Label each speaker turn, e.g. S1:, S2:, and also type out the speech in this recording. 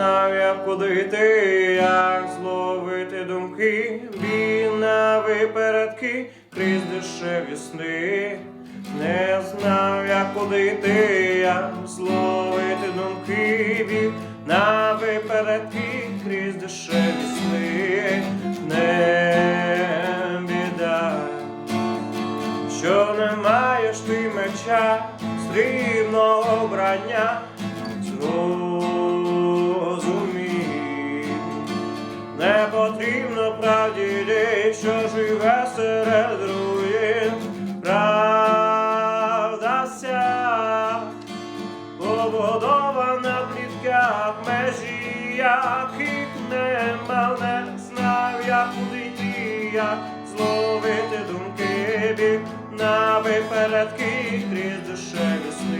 S1: знав я куди йти, як зловити думки, біна випередки, крізь дешеві сни. Не знав я куди йти, як зловити думки, бій на випередки, крізь дешеві сни. Не біда що не маєш ти меча, срібного брання, зрозумій. Потрібно правді людей, що живе серед руїн, правда ся, побудована в плітках межі, яких нема, не знав я куди йти, як зловити думки бік на випередки крізь душеві сни.